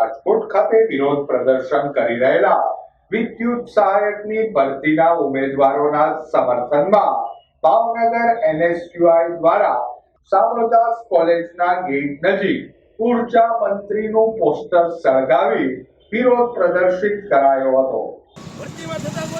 રાજકોટ ખાતે વિરોધ પ્રદર્શન કરી રહેલા વિદ્યુત સહાયકની ભરતીના ઉમેદવારોના સમર્થનમાં ભાવનગર એનએસયુઆઈ દ્વારા સાબરદાસ કોલેજના ગેટ નજીક ઊર્જા મંત્રીનું પોસ્ટર સળગાવી વિરોધ પ્રદર્શિત કરાયો હતો. ભરતીમાં થતા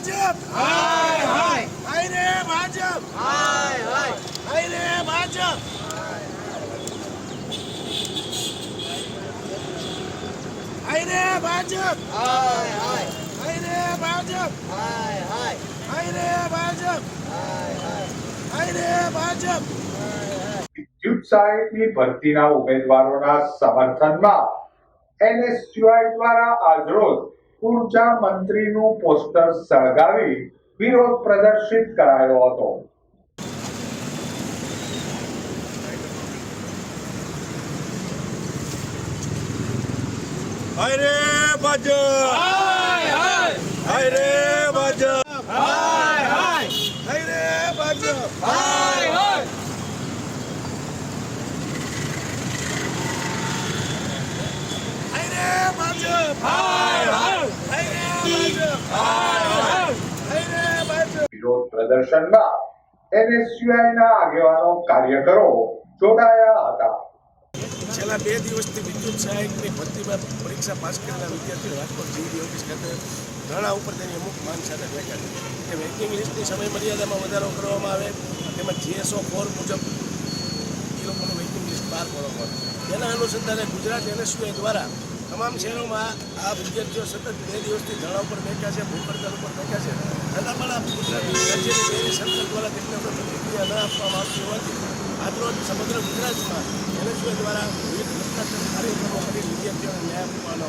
ભાજપ. હાય હાય. હાય રે ભાજપ. હાય હાય. હાય રે ભાજપ. હાય રે ભાજપ. હાય હાય. હાય રે ભાજપ. હાય હાય. હાય રે ભાજપ. હાય હાય. હાય રે ભાજપ. વિદ્યુત સહાયકની ભરતીના ઉમેદવારોના સમર્થનમાં એનએસયુઆઈ દ્વારા આજરોજ ઊર્જા મંત્રીનું પોસ્ટર સળગાવી વિરોધ પ્રદર્શિત કરાયો હતો. અરે ભાજપ હાય હાય હાય રે ભાજપ હાય હાય હાય રે ભાજપ હાય હાય હાય રે ભાજપ હાય હાય હાય રે ભાજપ હાય હાય હાય રે ભાજપ વિરોધ પ્રદર્શનમાં એનએસયુઆઈના આગેવાનો કાર્યકરો જોડાયા હતા. છેલ્લા બે દિવસથી વિદ્યુત સહાયકની ભરતીમાં પરીક્ષા પાસ કરેલા વિદ્યાર્થીઓ રાજકોટ જીવી ઓફિસ ખાતે ધરણા ઉપર તેની અમુક માંગ સાથે બેઠા કે વેઇટિંગ લિસ્ટની સમય મર્યાદામાં વધારો કરવામાં આવે, તેમજ જીએસઓ ફોર મુજબ એ લોકોનું વેઇટિંગ લિસ્ટ બહાર કરવામાં આવે. તેના અનુસંધાને ગુજરાત એનએસયુઆઈ દ્વારા તમામ શહેરોમાં આ વિદ્યાર્થીઓ સતત બે દિવસથી ધરણા ઉપર બેઠા છે ભૂખ ઉપર બેઠા છે છતાં પણ આ ગુજરાત રાજ્યની ડેરી સરકાર દ્વારા તેમને પ્રતિક્રિયા ન આપવામાં આવતી હોવાથી આજરોજ સમગ્ર ગુજરાતમાં એનએસઓ દ્વારા વિવિધ કાર્યક્રમો કરી વિદ્યાર્થીઓને ન્યાય આપવાનો